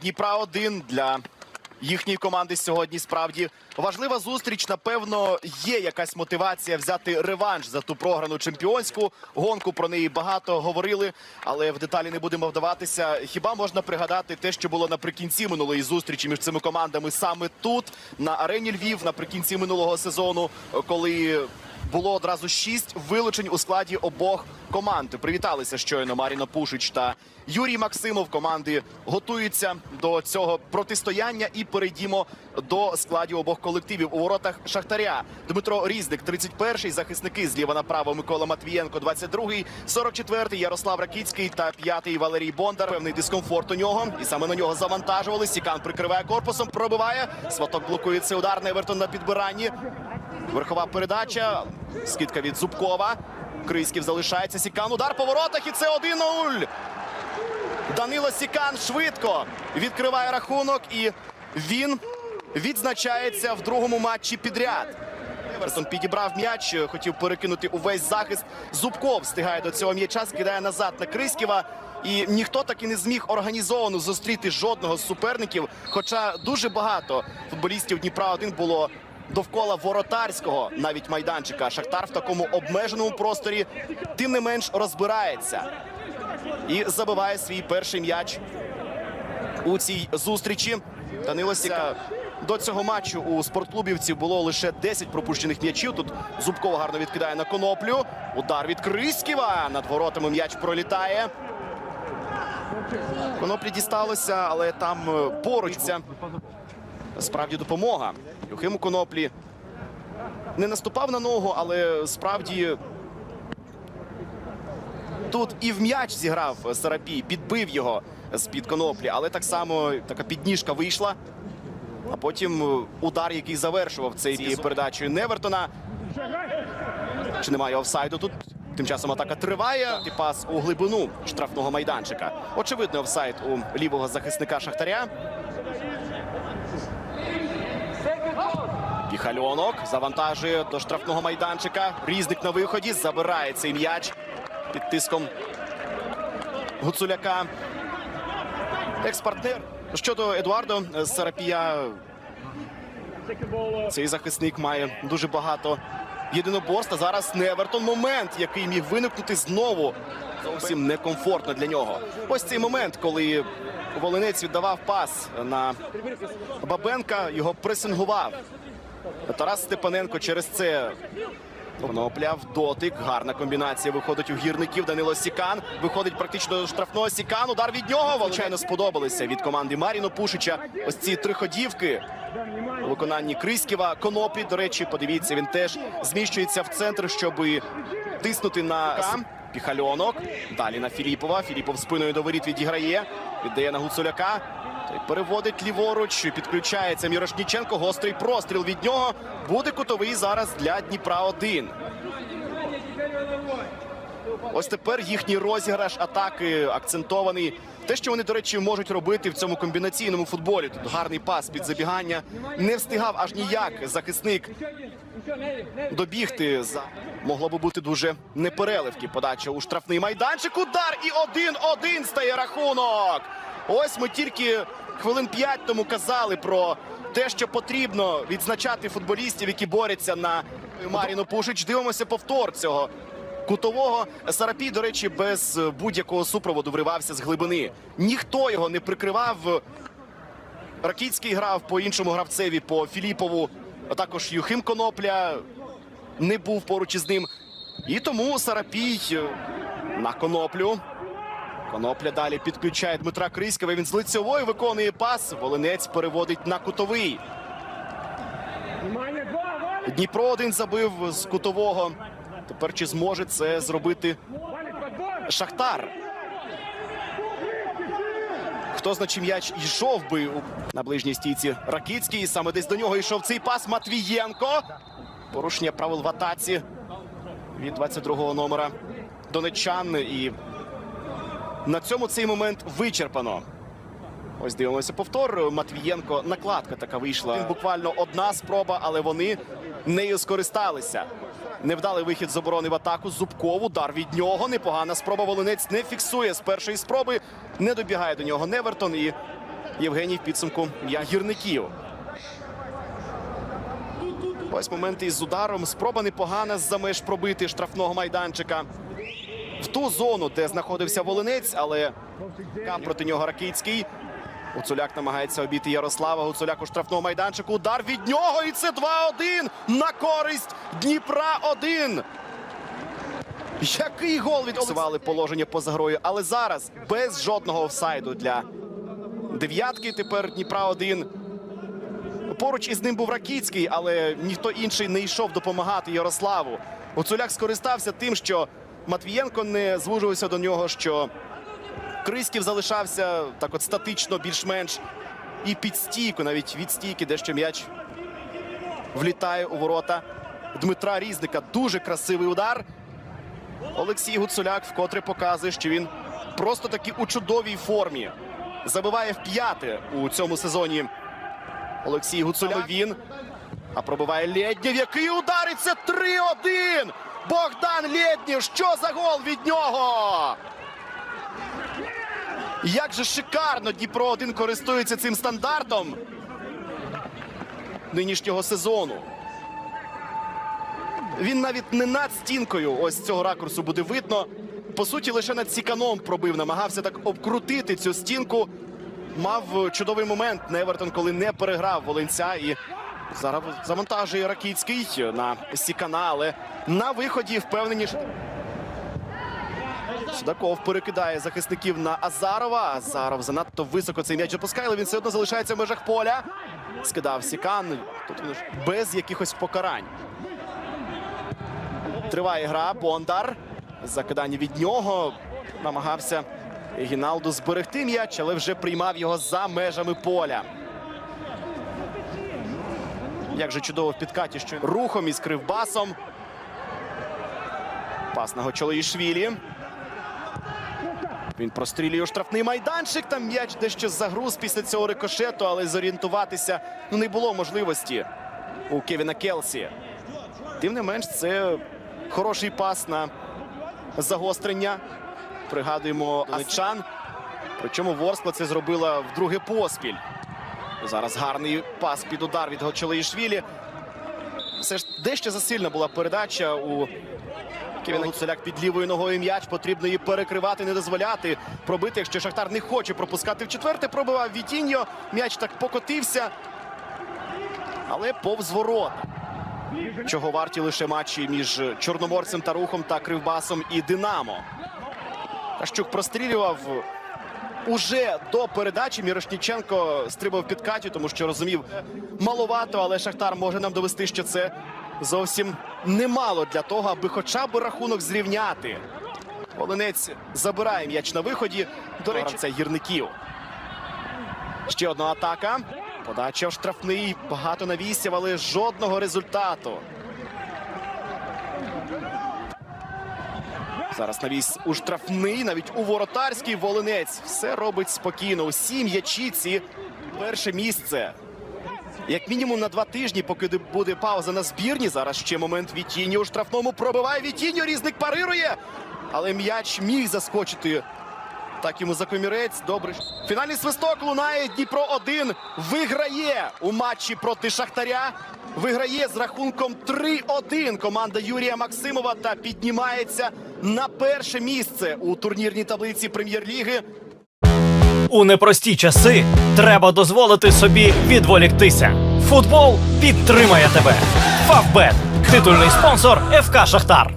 Дніпра 1 для їхньої команди сьогодні. Справді важлива зустріч. Напевно, є якась мотивація взяти реванш за ту програну чемпіонську гонку. Про неї багато говорили, але в деталі не будемо вдаватися. Хіба можна пригадати те, що було наприкінці минулої зустрічі між цими командами саме тут, на арені Львів, наприкінці минулого сезону, коли було одразу шість вилучень у складі обох команд. Привіталися щойно Маріна Пушич та Юрій Максимов. Команди готуються до цього протистояння і перейдімо до складів обох колективів у воротах Шахтаря. Дмитро Різник, 31-й, захисники зліва направо Микола Матвієнко, 22-й, 44-й Ярослав Ракіцький та 5-й Валерій Бондар. Певний дискомфорт у нього, і саме на нього завантажували. Сікан прикриває корпусом, пробиває. Сваток блокує цей удар. Невертон на підбиранні. Верхова передача. Скидка від Зубкова. Крисків залишається. Сікан. Удар по воротах. І це 1-0. Данило Сікан швидко відкриває рахунок. І він відзначається в другому матчі підряд. Еверсон підібрав м'яч, хотів перекинути увесь захист. Зубков встигає до цього м'яча, скидає назад на Криськіва. І ніхто так і не зміг організовано зустріти жодного з суперників. Хоча дуже багато футболістів Дніпра 1 було довкола воротарського навіть майданчика. Шахтар в такому обмеженому просторі тим не менш розбирається і забиває свій перший м'яч у цій зустрічі. Данило Сіка. До цього матчу у спортклубівців було лише 10 пропущених м'ячів. Тут Зубков гарно відкидає на коноплю. Удар від Криськіва. Над воротами м'яч пролітає. Коноплі дісталося, але там е, поруч справді допомога. Юхиму Коноплі не наступав на ногу, але справді тут і в м'яч зіграв Сарапій, підбив його з-під коноплі, але так само така підніжка вийшла. А потім удар, який завершував цей цією передачею Невертона. Чи немає офсайду тут? Тим часом атака триває. І пас у глибину штрафного майданчика. Очевидний офсайд у лівого захисника Шахтаря. Піхальонок завантажує до штрафного майданчика. Різник на виході забирає цей м'яч під тиском Гуцуляка. Екс-партнер. Щодо Едуардо Сарапія, цей захисник має дуже багато єдиноборств. А Зараз Невертон. Момент, який міг виникнути знову. Зовсім некомфортно для нього. Ось цей момент, коли Волинець віддавав пас на Бабенка, його пресингував. Тарас Степаненко через це Конопля дотик. Гарна комбінація виходить у гірників. Данило Сікан виходить практично до штрафного Сікан. Удар від нього. Звичайно, сподобалися від команди Маріно Пушича. Ось ці триходівки у виконанні Криськіва. Коноплі, до речі, подивіться, він теж зміщується в центр, щоб тиснути на Піхальонок. Далі на Філіпова. Філіпов спиною до воріт відіграє. Віддає на Гуцуляка. Переводить ліворуч. Підключається Мірошніченко. Гострий простріл від нього. Буде кутовий зараз для Дніпра 1. Ось тепер їхній розіграш атаки акцентований. Те, що вони, до речі, можуть робити в цьому комбінаційному футболі. Тут гарний пас під забігання. Не встигав аж ніяк захисник добігти. Могло би бути дуже непереливки. Подача у штрафний майданчик. Удар і 1-1 стає рахунок. Ось ми тільки хвилин п'ять тому казали про те, що потрібно відзначати футболістів, які борються на Маріну Пушич. Дивимося повтор цього кутового. Сарапій, до речі, без будь-якого супроводу вривався з глибини. Ніхто його не прикривав. Ракіцький грав по іншому гравцеві, по Філіпову. А також Юхим Конопля не був поруч із ним. І тому Сарапій е, на коноплю. Конопля далі підключає Дмитра Криськова. Він з лицьової виконує пас. Волинець переводить на кутовий. Дніпро один забив з кутового. Тепер чи зможе це зробити Шахтар? Хто зна, чи м'яч йшов би на ближній стійці Ракицький. І Саме десь до нього йшов цей пас Матвієнко. Порушення правил в атаці від 22-го номера донеччан. І на цьому цей момент вичерпано. Ось дивимося повтор. Матвієнко накладка така вийшла. Буквально одна спроба, але вони нею скористалися. Невдалий вихід з оборони в атаку. Зубков, удар від нього. Непогана спроба. Волинець не фіксує з першої спроби. Не добігає до нього Невертон. І Євгеній в підсумку я гірників. Ось момент із ударом. Спроба непогана з-за меж пробити штрафного майданчика. В ту зону, де знаходився Волинець, але Кам проти нього Ракицький. Гуцуляк намагається обійти Ярослава. Гуцуляк у штрафному майданчику. Удар від нього. І це 2-1 на користь Дніпра 1. Який гол відсували положення поза грою. Але зараз без жодного офсайду для дев'ятки. Тепер Дніпра 1. Поруч із ним був Ракіцький, але ніхто інший не йшов допомагати Ярославу. Гуцуляк скористався тим, що Матвієнко не звужувався до нього, що Криськів залишався так от статично більш-менш і під стійку, навіть від стійки, дещо м'яч влітає у ворота Дмитра Різника. Дуже красивий удар. Олексій Гуцуляк вкотре показує, що він просто таки у чудовій формі. Забиває в п'яте у цьому сезоні. Олексій Гуцуляк. Він. А пробиває Лєднєв. Який удар! І це 3-1! Богдан Лєднєв. Що за гол від нього? Як же шикарно Дніпро 1 користується цим стандартом нинішнього сезону. Він навіть не над стінкою. Ось цього ракурсу буде видно. По суті, лише над ціканом пробив. Намагався так обкрутити цю стінку. Мав чудовий момент Невертон, коли не переграв Волинця. І зараз завантажує Ракіцький на Сікана, але на виході впевнені. що- Судаков перекидає захисників на Азарова. Азаров занадто високо цей м'яч опускає, але він все одно залишається в межах поля. Скидав Сікан. Тут він без якихось покарань. Триває гра. Бондар. Закидання від нього. Намагався Гіналду зберегти м'яч, але вже приймав його за межами поля. Як же чудово в підкаті, що рухом із кривбасом. Пас на Гочолоїшвілі. Він прострілює у штрафний майданчик. Там м'яч дещо загруз після цього рикошету, але зорієнтуватися ну, не було можливості у Кевіна Келсі. Тим не менш, це хороший пас на загострення. Пригадуємо Аничан. Причому Ворскла це зробила вдруге поспіль. Зараз гарний пас під удар від Гочелеїшвілі. Все ж дещо засильна була передача у Кевіна Гуцуляк під лівою ногою м'яч. Потрібно її перекривати, не дозволяти пробити. Якщо Шахтар не хоче пропускати в четверте, пробивав Вітіньо. М'яч так покотився. Але повз ворота. Чого варті лише матчі між Чорноморцем та Рухом та Кривбасом і Динамо. Кащук прострілював уже до передачі. Мірошніченко стрибав під Катю, тому що розумів маловато, але Шахтар може нам довести, що це зовсім немало для того, аби хоча б рахунок зрівняти. Волинець забирає м'яч на виході. До речі, це гірників. Ще одна атака. Подача в штрафний. Багато навісів, але жодного результату. Зараз навіс у штрафний, навіть у воротарський волинець. Все робить спокійно. Усі м'ячі ці перше місце. Як мінімум на два тижні, поки буде пауза на збірні. Зараз ще момент Вітіньо у штрафному пробиває Вітіньо. Різник парирує. Але м'яч міг заскочити. Так йому закомірець. Добре. Фінальний свисток лунає. Дніпро 1 виграє у матчі проти Шахтаря. Виграє з рахунком 3-1 команда Юрія Максимова та піднімається на перше місце у турнірній таблиці прем'єр-ліги. У непрості часи треба дозволити собі відволіктися. Футбол підтримає тебе. Фавбет титульний спонсор ФК Шахтар.